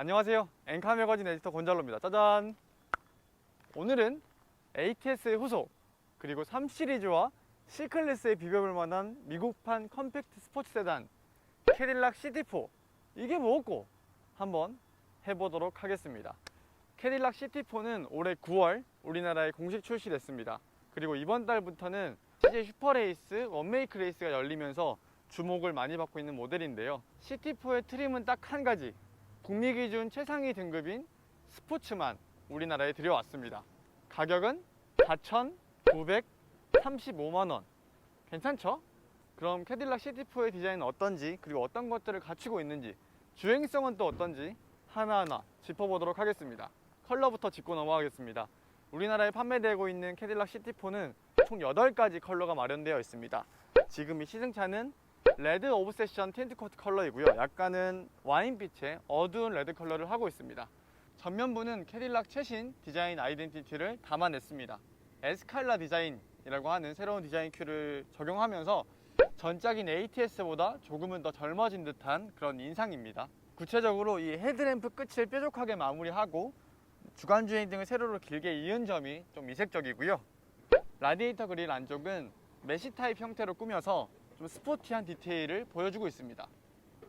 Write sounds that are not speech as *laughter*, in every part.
안녕하세요. 엔카 매거진 에디터 곤잘로입니다. 짜잔. 오늘은 ATS의 후속 그리고 3 시리즈와 C클래스에 비벼볼 만한 미국판 컴팩트 스포츠 세단 캐딜락 CT4 이게 뭐고 한번 해보도록 하겠습니다. 캐딜락 CT4는 올해 9월 우리나라에 공식 출시됐습니다. 그리고 이번 달부터는 CJ 슈퍼레이스 원메이크 레이스가 열리면서 주목을 많이 받고 있는 모델인데요. CT4의 트림은 딱 한 가지. 국미 기준 최상위 등급인 스포츠만 우리나라에 들여왔습니다. 가격은 4,935만 원. 괜찮죠? 그럼 캐딜락 CT4의 디자인은 어떤지 그리고 어떤 것들을 갖추고 있는지 주행성은 또 어떤지 하나하나 짚어보도록 하겠습니다. 컬러부터 짚고 넘어가겠습니다. 우리나라에 판매되고 있는 캐딜락 CT4는 총 8가지 컬러가 마련되어 있습니다. 지금 이 시승차는 레드 오브세션 틴트 코트 컬러이고요. 약간은 와인빛의 어두운 레드 컬러를 하고 있습니다. 전면부는 캐딜락 최신 디자인 아이덴티티를 담아냈습니다. 에스칼라 디자인이라고 하는 새로운 디자인 큐를 적용하면서 전작인 ATS보다 조금은 더 젊어진 듯한 그런 인상입니다. 구체적으로 이 헤드램프 끝을 뾰족하게 마무리하고 주간 주행 등을 세로로 길게 이은 점이 좀 이색적이고요. 라디에이터 그릴 안쪽은 메시 타입 형태로 꾸며서 좀 스포티한 디테일을 보여주고 있습니다.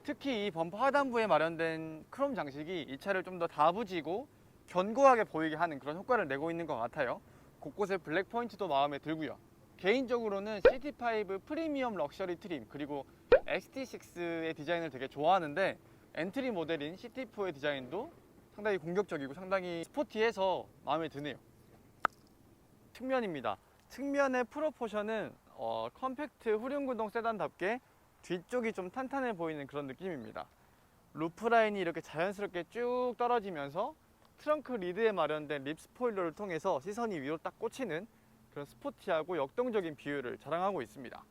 특히 이 범퍼 하단부에 마련된 크롬 장식이 이 차를 좀 더 다부지고 견고하게 보이게 하는 그런 효과를 내고 있는 것 같아요. 곳곳에 블랙 포인트도 마음에 들고요. 개인적으로는 CT5 프리미엄 럭셔리 트림 그리고 XT6의 디자인을 되게 좋아하는데 엔트리 모델인 CT4의 디자인도 상당히 공격적이고 상당히 스포티해서 마음에 드네요. 측면입니다. 측면의 프로포션은 어, 컴팩트 후륜구동 세단답게 뒤쪽이 좀 탄탄해 보이는 그런 느낌입니다. 루프 라인이 이렇게 자연스럽게 쭉 떨어지면서 트렁크 리드에 마련된 립 스포일러를 통해서 시선이 위로 딱 꽂히는 그런 스포티하고 역동적인 비율을 자랑하고 있습니다.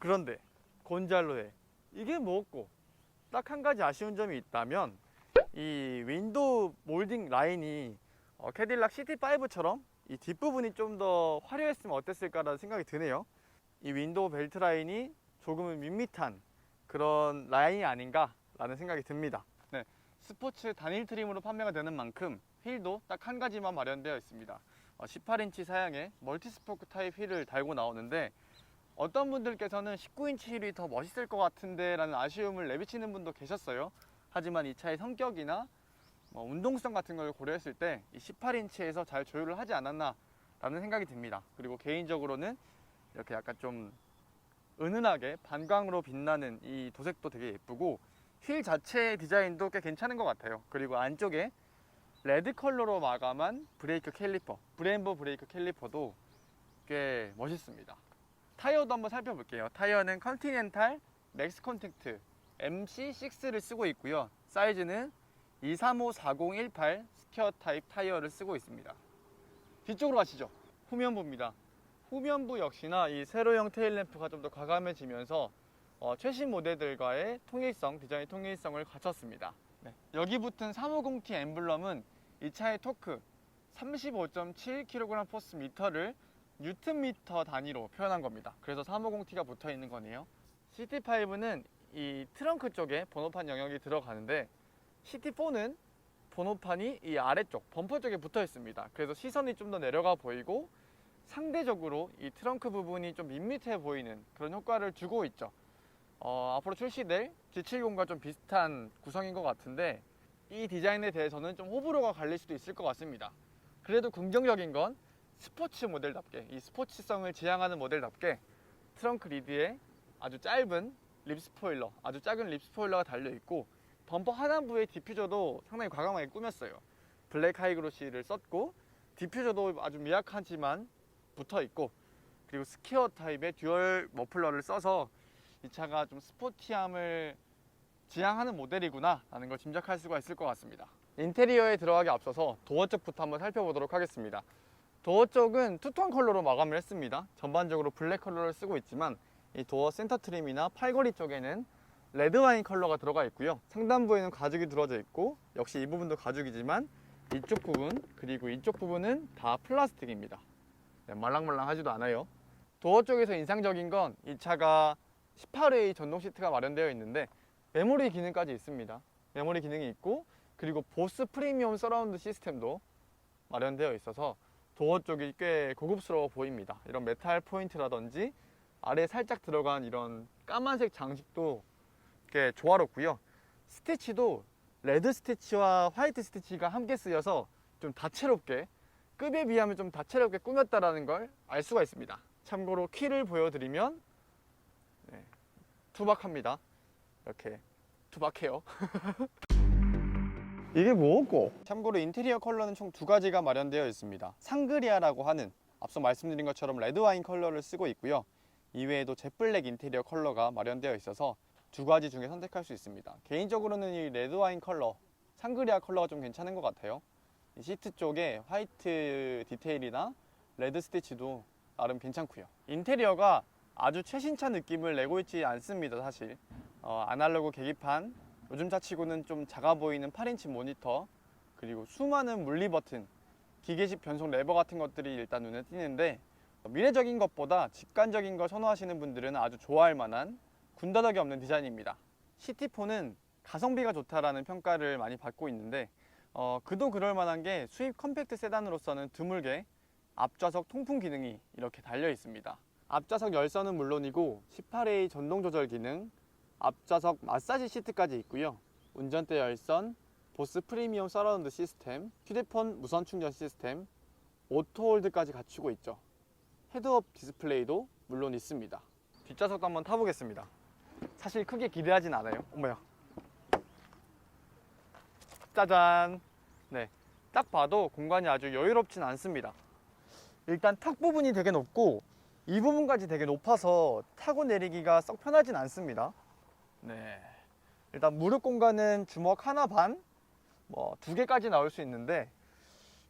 그런데 곤잘로에 이게 뭐고 딱 한 가지 아쉬운 점이 있다면 이 윈도우 몰딩 라인이 어, 캐딜락 CT5처럼 이 뒷부분이 좀 더 화려했으면 어땠을까라는 생각이 드네요. 이 윈도우 벨트 라인이 조금은 밋밋한 그런 라인이 아닌가라는 생각이 듭니다. 네, 스포츠 단일 트림으로 판매가 되는 만큼 휠도 딱 한 가지만 마련되어 있습니다. 18인치 사양의 멀티스포크 타입 휠을 달고 나오는데 어떤 분들께서는 19인치 휠이 더 멋있을 것 같은데 라는 아쉬움을 내비치는 분도 계셨어요. 하지만 이 차의 성격이나 뭐 운동성 같은 걸 고려했을 때이 18인치에서 잘 조율을 하지 않았나 라는 생각이 듭니다. 그리고 개인적으로는 이렇게 약간 좀 은은하게 반광으로 빛나는 이 도색도 되게 예쁘고 휠 자체의 디자인도 꽤 괜찮은 것 같아요. 그리고 안쪽에 레드 컬러로 마감한 브레이크 캘리퍼, 브레인보 브레이크 캘리퍼도 꽤 멋있습니다. 타이어도 한번 살펴볼게요. 타이어는 컨티넨탈 맥스 컨택트 MC6를 쓰고 있고요. 사이즈는 235-4018 스퀘어 타입 타이어를 쓰고 있습니다. 뒤쪽으로 가시죠. 후면부입니다. 후면부 역시나 이 세로형 테일램프가 좀 더 과감해지면서 어, 최신 모델들과의 통일성, 디자인 통일성을 갖췄습니다. 네. 여기 붙은 350T 엠블럼은 이 차의 토크 35.7kg 포스 미터를 뉴턴미터 단위로 표현한 겁니다. 그래서 350T가 붙어 있는 거네요. CT5는 이 트렁크 쪽에 번호판 영역이 들어가는데 CT4는 번호판이 이 아래쪽 범퍼 쪽에 붙어 있습니다. 그래서 시선이 좀 더 내려가 보이고 상대적으로 이 트렁크 부분이 좀 밋밋해 보이는 그런 효과를 주고 있죠. 어, 앞으로 출시될 G70과 좀 비슷한 구성인 것 같은데 이 디자인에 대해서는 좀 호불호가 갈릴 수도 있을 것 같습니다. 그래도 긍정적인 건 스포츠 모델답게 이 스포츠성을 지향하는 모델답게 트렁크 리드에 아주 짧은 립 스포일러, 아주 작은 립 스포일러가 달려 있고 범퍼 하단부의 디퓨저도 상당히 과감하게 꾸몄어요. 블랙 하이그로시를 썼고 디퓨저도 아주 미약하지만 붙어 있고 그리고 스퀘어 타입의 듀얼 머플러를 써서 이 차가 좀 스포티함을 지향하는 모델이구나 라는 걸 짐작할 수가 있을 것 같습니다. 인테리어에 들어가기 앞서서 도어 쪽부터 한번 살펴보도록 하겠습니다. 도어 쪽은 투톤 컬러로 마감을 했습니다. 전반적으로 블랙 컬러를 쓰고 있지만 이 도어 센터 트림이나 팔걸이 쪽에는 레드 와인 컬러가 들어가 있고요. 상단부에는 가죽이 들어져 있고 역시 이 부분도 가죽이지만 이쪽 부분 그리고 이쪽 부분은 다 플라스틱입니다. 네, 말랑말랑하지도 않아요 도어 쪽에서 인상적인 건 이 차가 18회 전동 시트가 마련되어 있는데 메모리 기능까지 있습니다. 메모리 기능이 있고 그리고 보스 프리미엄 서라운드 시스템도 마련되어 있어서 도어 쪽이 꽤 고급스러워 보입니다. 이런 메탈 포인트라든지 아래 살짝 들어간 이런 까만색 장식도 꽤 조화롭고요. 스티치도 레드 스티치와 화이트 스티치가 함께 쓰여서 좀 다채롭게 급에 비하면 좀 다채롭게 꾸몄다라는 걸 알 수가 있습니다. 참고로 키를 보여드리면 네, 투박합니다. 이렇게 투박해요. *laughs* 이게 뭐고? 참고로 인테리어 컬러는 총 두 가지가 마련되어 있습니다. 상그리아라고 하는 앞서 말씀드린 것처럼 레드 와인 컬러를 쓰고 있고요. 이외에도 젯블랙 인테리어 컬러가 마련되어 있어서 두 가지 중에 선택할 수 있습니다. 개인적으로는 이 레드 와인 컬러, 상그리아 컬러가 좀 괜찮은 것 같아요. 이 시트 쪽에 화이트 디테일이나 레드 스티치도 나름 괜찮고요. 인테리어가 아주 최신차 느낌을 내고 있지 않습니다, 사실. 어, 아날로그 계기판, 요즘 차치고는 좀 작아 보이는 8인치 모니터, 그리고 수많은 물리 버튼, 기계식 변속 레버 같은 것들이 일단 눈에 띄는데 미래적인 것보다 직관적인 걸 선호하시는 분들은 아주 좋아할 만한 군더더기 없는 디자인입니다. CT4는 가성비가 좋다라는 평가를 많이 받고 있는데 어, 그도 그럴 만한 게 수입 컴팩트 세단으로서는 드물게 앞좌석 통풍 기능이 이렇게 달려 있습니다. 앞좌석 열선은 물론이고 18A 전동 조절 기능, 앞좌석 마사지 시트까지 있고요. 운전대 열선, 보스 프리미엄 서라운드 시스템, 휴대폰 무선 충전 시스템, 오토 홀드까지 갖추고 있죠. 헤드업 디스플레이도 물론 있습니다. 뒷좌석도 한번 타보겠습니다. 사실 크게 기대하진 않아요. 어머야. 짜잔. 네. 딱 봐도 공간이 아주 여유롭진 않습니다. 일단 탁 부분이 되게 높고 이 부분까지 되게 높아서 타고 내리기가 썩 편하진 않습니다. 네. 일단 무릎 공간은 주먹 하나 반, 뭐 두 개까지 나올 수 있는데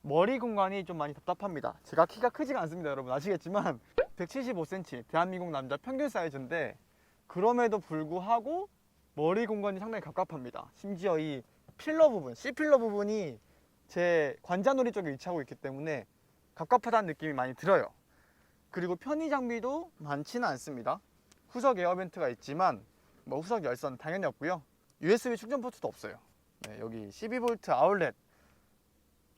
머리 공간이 좀 많이 답답합니다. 제가 키가 크지가 않습니다, 여러분 아시겠지만 175cm 대한민국 남자 평균 사이즈인데 그럼에도 불구하고 머리 공간이 상당히 갑갑합니다. 심지어 이 필러 부분, C 필러 부분이 제 관자놀이 쪽에 위치하고 있기 때문에 갑갑하다는 느낌이 많이 들어요. 그리고 편의 장비도 많지는 않습니다. 후석 에어벤트가 있지만 뭐 후석 열선 당연히 없고요. USB 충전 포트도 없어요. 네, 여기 12V 아울렛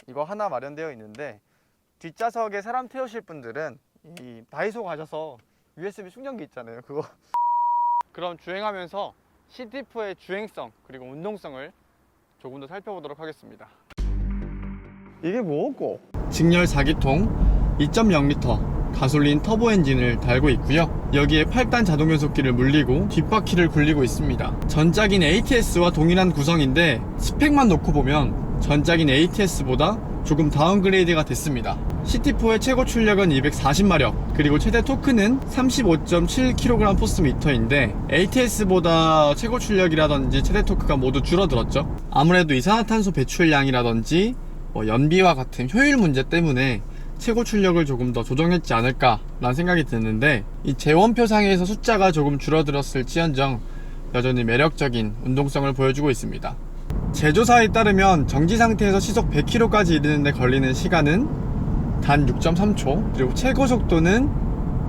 이거 하나 마련되어 있는데 뒷좌석에 사람 태우실 분들은 이 다이소 가셔서 USB 충전기 있잖아요. 그거 *laughs* 그럼 주행하면서 CT4의 주행성 그리고 운동성을 조금 더 살펴보도록 하겠습니다. 이게 뭐고? 직렬 4기통 2.0L 가솔린 터보 엔진을 달고 있고요. 여기에 8단 자동 변속기를 물리고 뒷바퀴를 굴리고 있습니다. 전작인 ATS와 동일한 구성인데 스펙만 놓고 보면 전작인 ATS보다 조금 다운그레이드가 됐습니다. CT4의 최고 출력은 240마력, 그리고 최대 토크는 35.7kg 포스미터인데 ATS보다 최고 출력이라든지 최대 토크가 모두 줄어들었죠. 아무래도 이산화탄소 배출량이라든지 뭐 연비와 같은 효율 문제 때문에 최고 출력을 조금 더 조정했지 않을까라는 생각이 드는데 이 재원표상에서 숫자가 조금 줄어들었을지언정 여전히 매력적인 운동성을 보여주고 있습니다. 제조사에 따르면 정지 상태에서 시속 100km까지 이르는데 걸리는 시간은 단 6.3초 그리고 최고 속도는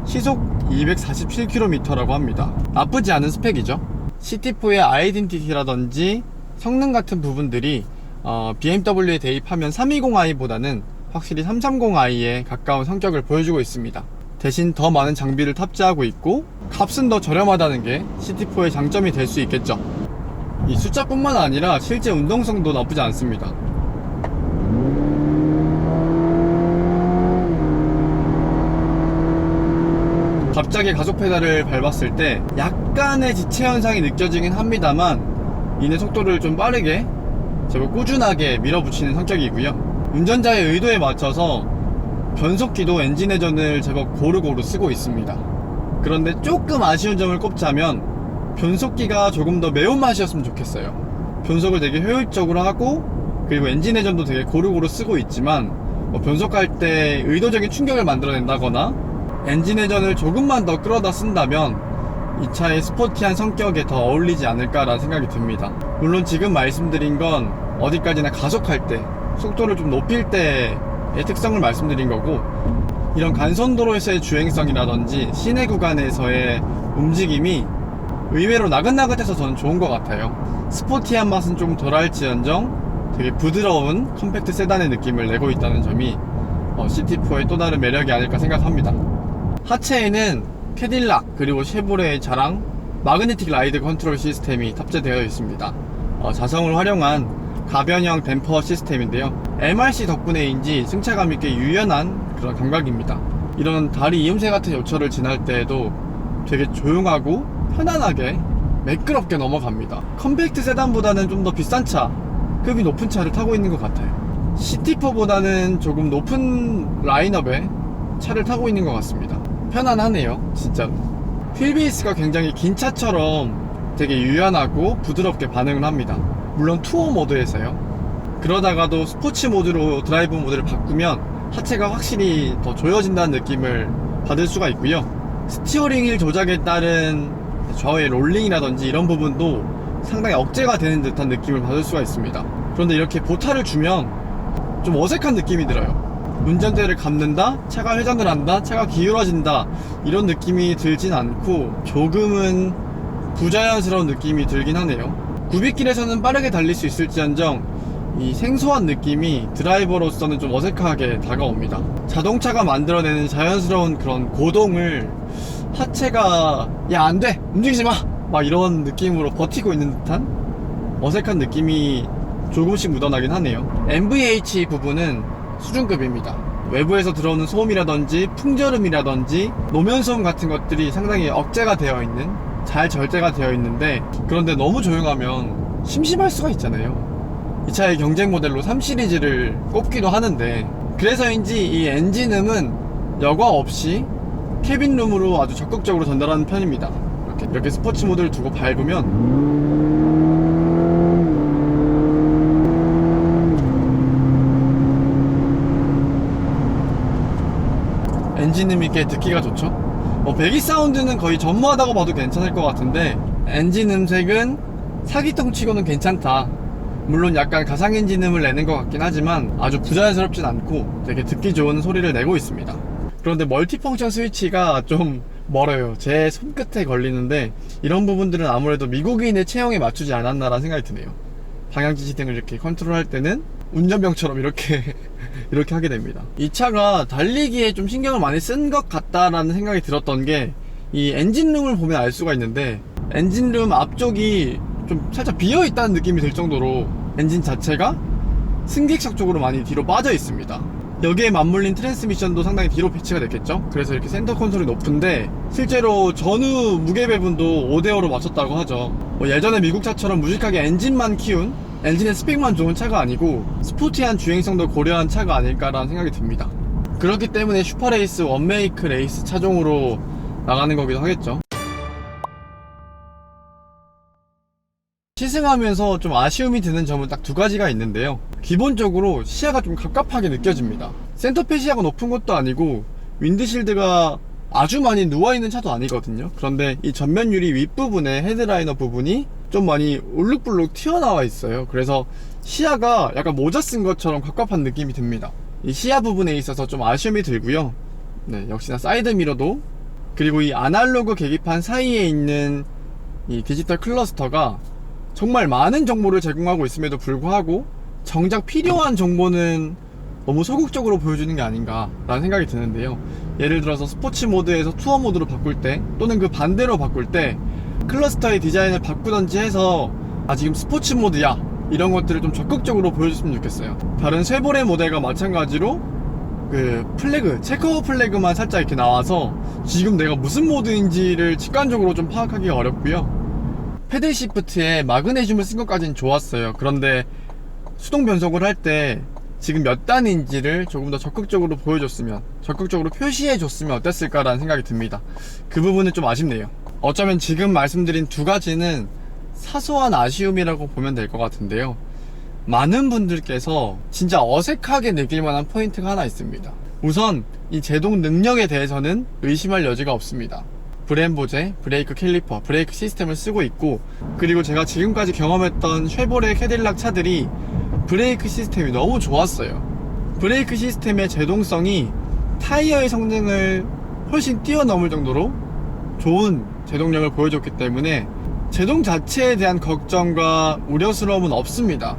시속 247km라고 합니다. 나쁘지 않은 스펙이죠. CT4의 아이덴티티라든지 성능 같은 부분들이 어, BMW에 대입하면 320i보다는 확실히 330i에 가까운 성격을 보여주고 있습니다. 대신 더 많은 장비를 탑재하고 있고 값은 더 저렴하다는 게 CT4의 장점이 될 수 있겠죠. 이 숫자뿐만 아니라 실제 운동성도 나쁘지 않습니다. 갑자기 가속 페달을 밟았을 때 약간의 지체 현상이 느껴지긴 합니다만 이내 속도를 좀 빠르게 제법 꾸준하게 밀어붙이는 성격이고요. 운전자의 의도에 맞춰서 변속기도 엔진 회전을 제법 고루고루 쓰고 있습니다. 그런데 조금 아쉬운 점을 꼽자면 변속기가 조금 더 매운맛이었으면 좋겠어요. 변속을 되게 효율적으로 하고 그리고 엔진 회전도 되게 고루고루 쓰고 있지만 뭐 변속할 때 의도적인 충격을 만들어낸다거나 엔진 회전을 조금만 더 끌어다 쓴다면 이 차의 스포티한 성격에 더 어울리지 않을까라는 생각이 듭니다. 물론 지금 말씀드린 건 어디까지나 가속할 때 속도를 좀 높일 때의 특성을 말씀드린 거고 이런 간선도로에서의 주행성이라든지 시내 구간에서의 움직임이 의외로 나긋나긋해서 저는 좋은 것 같아요. 스포티한 맛은 좀 덜할지언정 되게 부드러운 컴팩트 세단의 느낌을 내고 있다는 점이 어, CT4의 또 다른 매력이 아닐까 생각합니다. 하체에는 캐딜락 그리고 쉐보레의 자랑 마그네틱 라이드 컨트롤 시스템이 탑재되어 있습니다. 어, 자성을 활용한 가변형 댐퍼 시스템인데요. MRC 덕분에인지 승차감 있게 유연한 그런 감각입니다. 이런 다리 이음새 같은 요철을 지날 때에도 되게 조용하고 편안하게 매끄럽게 넘어갑니다. 컴팩트 세단보다는 좀 더 비싼 차, 급이 높은 차를 타고 있는 것 같아요. CT4보다는 조금 높은 라인업의 차를 타고 있는 것 같습니다. 편안하네요, 진짜로. 휠베이스가 굉장히 긴 차처럼 되게 유연하고 부드럽게 반응을 합니다. 물론 투어 모드에서요. 그러다가도 스포츠 모드로 드라이브 모드를 바꾸면 하체가 확실히 더 조여진다는 느낌을 받을 수가 있고요. 스티어링 휠 조작에 따른 좌우의 롤링이라든지 이런 부분도 상당히 억제가 되는 듯한 느낌을 받을 수가 있습니다. 그런데 이렇게 보타를 주면 좀 어색한 느낌이 들어요. 운전대를 감는다, 차가 회전을 한다, 차가 기울어진다 이런 느낌이 들진 않고 조금은 부자연스러운 느낌이 들긴 하네요. 구빗길에서는 빠르게 달릴 수 있을지언정 이 생소한 느낌이 드라이버로서는 좀 어색하게 다가옵니다. 자동차가 만들어내는 자연스러운 그런 고동을 하체가 야 안돼 움직이지 마막 이런 느낌으로 버티고 있는 듯한 어색한 느낌이 조금씩 묻어나긴 하네요. MVH 부분은 수준급입니다. 외부에서 들어오는 소음이라든지 풍절음이라든지 노면 소음 같은 것들이 상당히 억제가 되어 있는 잘 절제가 되어 있는데 그런데 너무 조용하면 심심할 수가 있잖아요. 이 차의 경쟁 모델로 3 시리즈를 꼽기도 하는데 그래서인지 이 엔진음은 여과 없이 캐빈룸으로 아주 적극적으로 전달하는 편입니다. 이렇게, 이렇게 스포츠 모드를 두고 밟으면 엔진음이 꽤 듣기가 좋죠. 뭐 배기 사운드는 거의 전무하다고 봐도 괜찮을 것 같은데 엔진 음색은 사기통 치고는 괜찮다. 물론 약간 가상 엔진음을 내는 것 같긴 하지만 아주 부자연스럽진 않고 되게 듣기 좋은 소리를 내고 있습니다. 그런데 멀티펑션 스위치가 좀 멀어요. 제 손끝에 걸리는데 이런 부분들은 아무래도 미국인의 체형에 맞추지 않았나라는 생각이 드네요. 방향지시 등을 이렇게 컨트롤할 때는 운전병처럼 이렇게 *laughs* 이렇게 하게 됩니다. 이 차가 달리기에 좀 신경을 많이 쓴 것 같다라는 생각이 들었던 게 이 엔진룸을 보면 알 수가 있는데 엔진룸 앞쪽이 좀 살짝 비어 있다는 느낌이 들 정도로 엔진 자체가 승객석 쪽으로 많이 뒤로 빠져 있습니다. 여기에 맞물린 트랜스미션도 상당히 뒤로 배치가 됐겠죠? 그래서 이렇게 센터 컨트롤이 높은데 실제로 전후 무게 배분도 5대5로 맞췄다고 하죠. 뭐 예전에 미국 차처럼 무식하게 엔진만 키운 엔진의 스펙만 좋은 차가 아니고 스포티한 주행성도 고려한 차가 아닐까라는 생각이 듭니다. 그렇기 때문에 슈퍼레이스 원메이크 레이스 차종으로 나가는 거기도 하겠죠. 시승하면서 좀 아쉬움이 드는 점은 딱 두 가지가 있는데요. 기본적으로 시야가 좀 갑갑하게 느껴집니다. 센터페 시야가 높은 것도 아니고 윈드실드가 아주 많이 누워있는 차도 아니거든요. 그런데 이 전면 유리 윗부분에 헤드라이너 부분이 좀 많이 울룩불룩 튀어나와 있어요. 그래서 시야가 약간 모자 쓴 것처럼 갑갑한 느낌이 듭니다. 이 시야 부분에 있어서 좀 아쉬움이 들고요. 네, 역시나 사이드 미러도 그리고 이 아날로그 계기판 사이에 있는 이 디지털 클러스터가 정말 많은 정보를 제공하고 있음에도 불구하고 정작 필요한 정보는 너무 소극적으로 보여주는 게 아닌가라는 생각이 드는데요. 예를 들어서 스포츠 모드에서 투어 모드로 바꿀 때 또는 그 반대로 바꿀 때 클러스터의 디자인을 바꾸던지 해서 아 지금 스포츠 모드야 이런 것들을 좀 적극적으로 보여줬으면 좋겠어요. 다른 쉐보레 모델과 마찬가지로 그 플래그 체커 플래그만 살짝 이렇게 나와서 지금 내가 무슨 모드인지를 직관적으로 좀 파악하기가 어렵고요. 패들 시프트에 마그네슘을 쓴 것까지는 좋았어요. 그런데 수동 변속을 할 때 지금 몇 단인지를 조금 더 적극적으로 보여줬으면, 적극적으로 표시해줬으면 어땠을까라는 생각이 듭니다. 그 부분은 좀 아쉽네요. 어쩌면 지금 말씀드린 두 가지는 사소한 아쉬움이라고 보면 될 것 같은데요. 많은 분들께서 진짜 어색하게 느낄 만한 포인트가 하나 있습니다. 우선 이 제동 능력에 대해서는 의심할 여지가 없습니다. 브렘보제, 브레이크 캘리퍼, 브레이크 시스템을 쓰고 있고 그리고 제가 지금까지 경험했던 쉐보레 캐딜락 차들이 브레이크 시스템이 너무 좋았어요. 브레이크 시스템의 제동성이 타이어의 성능을 훨씬 뛰어넘을 정도로 좋은 제동력을 보여줬기 때문에 제동 자체에 대한 걱정과 우려스러움은 없습니다.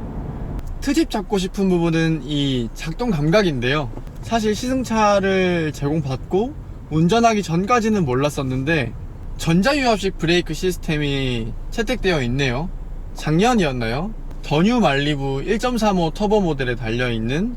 트집 잡고 싶은 부분은 이 작동 감각인데요. 사실 시승차를 제공받고 운전하기 전까지는 몰랐었는데 전자유압식 브레이크 시스템이 채택되어 있네요. 작년이었나요? 더뉴 말리부 1.35 터보 모델에 달려있는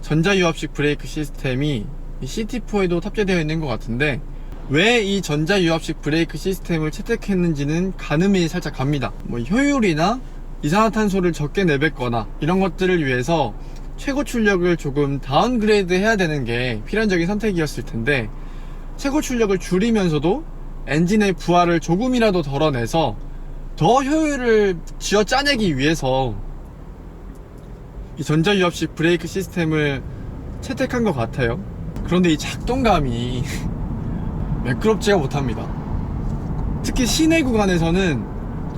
전자유압식 브레이크 시스템이 이 CT4에도 탑재되어 있는 것 같은데 왜 이 전자유압식 브레이크 시스템을 채택했는지는 가늠이 살짝 갑니다. 뭐 효율이나 이산화탄소를 적게 내뱉거나 이런 것들을 위해서 최고 출력을 조금 다운그레이드 해야 되는 게 필연적인 선택이었을 텐데 최고 출력을 줄이면서도 엔진의 부하를 조금이라도 덜어내서 더 효율을 쥐어 짜내기 위해서 이 전자유압식 브레이크 시스템을 채택한 것 같아요. 그런데 이 작동감이 *laughs* 매끄럽지가 못합니다. 특히 시내 구간에서는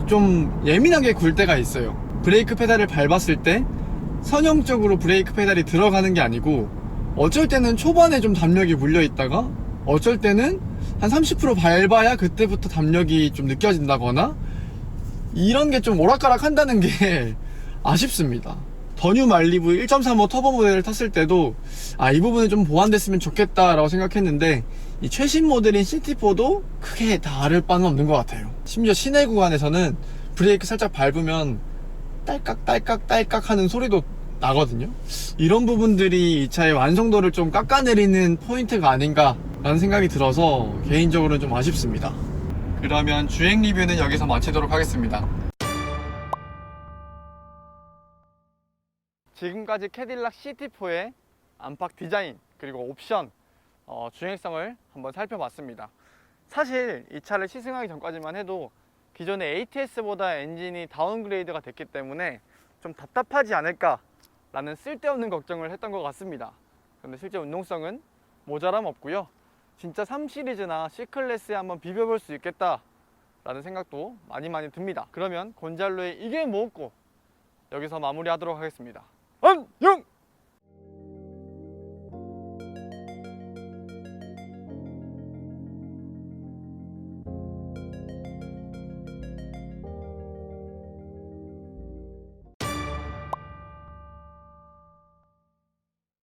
좀 예민하게 굴 때가 있어요. 브레이크 페달을 밟았을 때 선형적으로 브레이크 페달이 들어가는 게 아니고 어쩔 때는 초반에 좀 담력이 물려 있다가 어쩔 때는 한 30% 밟아야 그때부터 담력이 좀 느껴진다거나 이런 게 좀 오락가락 한다는 게 *laughs* 아쉽습니다. 더뉴 말리브 1.35 터보 모델을 탔을 때도 아 이 부분은 좀 보완됐으면 좋겠다라고 생각했는데 이 최신 모델인 CT4도 크게 다를 바는 없는 것 같아요. 심지어 시내 구간에서는 브레이크 살짝 밟으면 딸깍 딸깍 딸깍 하는 소리도 나거든요. 이런 부분들이 이 차의 완성도를 좀 깎아내리는 포인트가 아닌가 라는 생각이 들어서 개인적으로는 좀 아쉽습니다. 그러면 주행 리뷰는 여기서 마치도록 하겠습니다. 지금까지 캐딜락 CT4의 안팎 디자인 그리고 옵션 어, 주행성을 한번 살펴봤습니다. 사실 이 차를 시승하기 전까지만 해도 기존의 ATS보다 엔진이 다운그레이드가 됐기 때문에 좀 답답하지 않을까 라는 쓸데없는 걱정을 했던 것 같습니다. 그런데 실제 운동성은 모자람 없고요. 진짜 3 시리즈나 C 클래스에 한번 비벼볼 수 있겠다 라는 생각도 많이 많이 듭니다. 그러면 곤잘로의 이게 뭐고 여기서 마무리하도록 하겠습니다. 안녕!